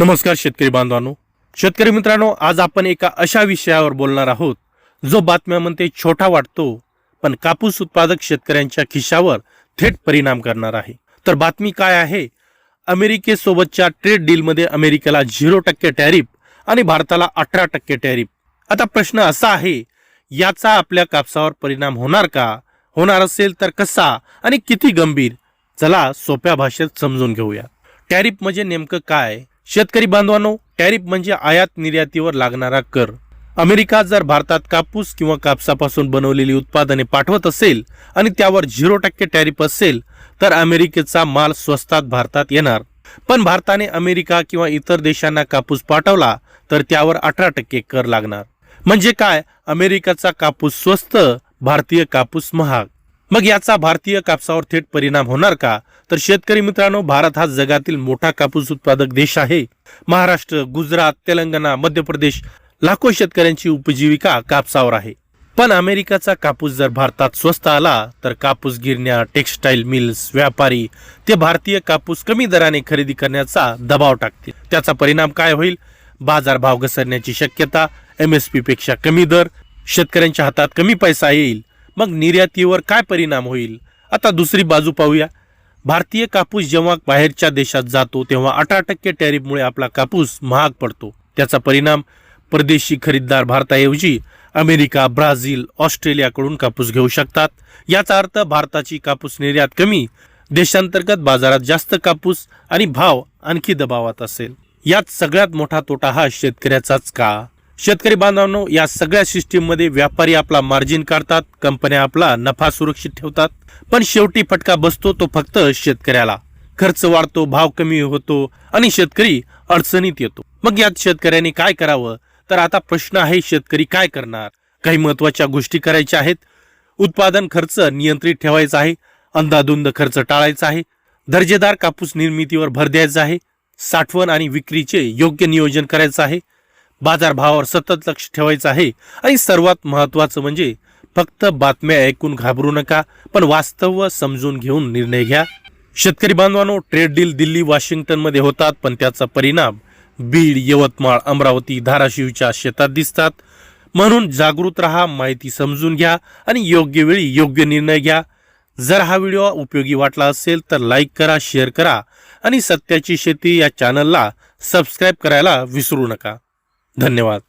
नमस्कार शेतकरी बांधवांनो. शेतकरी मित्रांनो आज आपण एका अशा विषयावर बोलणार आहोत जो बातम्यामध्ये छोटा वाटतो पण कापूस उत्पादक शेतकऱ्यांच्या खिशावर थेट परिणाम करणार आहे. तर बातमी काय आहे? अमेरिकेसोबतच्या ट्रेड डीलमध्ये अमेरिकेला झिरो टक्के टॅरिफ आणि भारताला अठरा टक्के टॅरिफ. आता प्रश्न असा आहे याचा आपल्या कापसावर परिणाम होणार का? होणार असेल तर कसा आणि किती गंभीर? चला सोप्या भाषेत समजून घेऊया. टॅरिफ म्हणजे नेमकं काय? शेतकरी बांधवांनो टॅरिफ म्हणजे आयात निर्यातीवर लागणारा कर. अमेरिका जर भारतात कापूस किंवा कापसापासून बनवलेली उत्पादने पाठवत असेल आणि त्यावर झिरो टक्के टॅरिफ असेल तर अमेरिकेचा माल स्वस्तात भारतात येणार. पण भारताने अमेरिका किंवा इतर देशांना कापूस पाठवला तर त्यावर अठरा टक्के कर लागणार. म्हणजे काय? अमेरिकेचा कापूस स्वस्त भारतीय कापूस महाग. मग याचा भारतीय कापसावर थेट परिणाम होणार का? तर शेतकरी मित्रांनो भारत हा जगातील मोठा कापूस उत्पादक देश आहे. महाराष्ट्र गुजरात तेलंगणा मध्य प्रदेश लाखो शेतकऱ्यांची उपजीविका कापसावर आहे. पण अमेरिकाचा कापूस जर भारतात स्वस्त आला तर कापूस गिरण्या टेक्स्टाईल मिल्स व्यापारी ते भारतीय कापूस कमी दराने खरेदी करण्याचा दबाव टाकतील. त्याचा परिणाम काय होईल? बाजारभाव घसरण्याची शक्यता एम एस पी पेक्षा कमी दर शेतकऱ्यांच्या हातात कमी पैसा येईल. मग निर्यातीवर काय परिणाम होईल? आता दुसरी बाजू पाहूया. भारतीय कापूस जेव्हा बाहेरच्या देशात जातो तेव्हा अठरा टक्के टॅरिफमुळे आपला कापूस महाग पडतो. त्याचा परिणाम परदेशी खरीददार भारताऐवजी अमेरिका ब्राझील ऑस्ट्रेलियाकडून कापूस घेऊ शकतात. याचा अर्थ भारताची कापूस निर्यात कमी देशांतर्गत बाजारात जास्त कापूस आणि भाव आणखी दबावात असेल. यात सगळ्यात मोठा तोटा हा शेतकऱ्याचाच का? शेतकरी बांधवांनो या सगळ्या सिस्टीममध्ये व्यापारी आपला मार्जिन काढतात कंपन्या आपला नफा सुरक्षित ठेवतात. पण शेवटी फटका बसतो तो फक्त शेतकऱ्याला. खर्च वाढतो भाव कमी होतो आणि शेतकरी अडचणीत येतो. मग यात शेतकऱ्यांनी काय करावं? तर आता प्रश्न आहे शेतकरी काय करणार? काही महत्त्वाच्या गोष्टी करायच्या आहेत. उत्पादन खर्च नियंत्रित ठेवायचा आहे. अंदाधुंद खर्च टाळायचा आहे. दर्जेदार कापूस निर्मितीवर भर द्यायचा आहे. साठवण आणि विक्रीचे योग्य नियोजन करायचं आहे. बाजारभावावर सतत लक्ष ठेवायचं आहे. आणि सर्वात महत्वाचं म्हणजे फक्त बातम्या ऐकून घाबरू नका पण वास्तव समजून घेऊन निर्णय घ्या. शेतकरी बांधवांनो ट्रेड डील दिल्ली वॉशिंग्टनमध्ये होतात पण त्याचा परिणाम बीड यवतमाळ अमरावती धाराशिवच्या शेतात दिसतात. म्हणून जागृत राहा माहिती समजून घ्या आणि योग्य वेळी योग्य निर्णय घ्या. जर हा व्हिडिओ उपयोगी वाटला असेल तर लाईक करा शेअर करा आणि सत्याची शेती या चॅनलला सबस्क्राईब करायला विसरू नका. धन्यवाद.